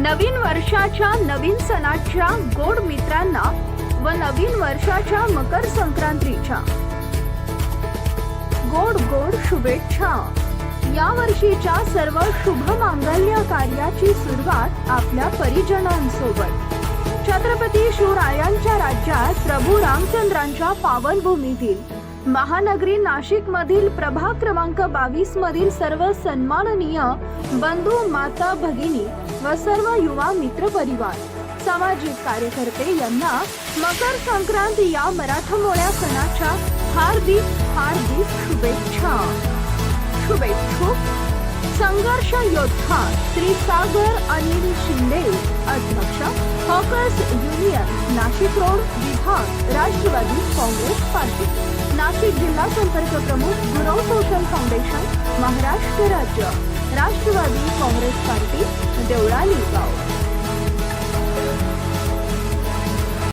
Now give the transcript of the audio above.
नवीन वर्षाच्या नवीन सणाच्या गोड मित्रांना व नवीन वर्षाच्या मकर संक्रांतीच्या गोड गोड शुभेच्छा. या वर्षीच्या सर्व शुभ मांगल्य कार्याची सुरुवात आपल्या परिजनांसोबत. छत्रपती शिवरायांच्या राज्यात प्रभू रामचंद्रांच्या पावनभूमीतील महानगरी नाशिक मधील प्रभाग क्रमांक बावीस मधील सर्व सन्माननीय बंधू माता भगिनी व सर्व युवा मित्र परिवार सामाजिक कार्यकर्ते यांना मकर संक्रांत या मराठमोळ्या सणाच्या हार्दिक हार्दिक शुभेच्छा. शुभेच्छुक संघर्ष योद्धा श्री सागर अनिल शिंदे अध्यक्ष हॉकर्स युनियन नाशिक रोड विभाग राष्ट्रवादी काँग्रेस पार्टी. नाशिक जिल्हा संपर्क प्रमुख गुरव सोशल फाउंडेशन महाराष्ट्र राज्य. राष्ट्रवादी काँग्रेस पार्टी देवळाली गाव.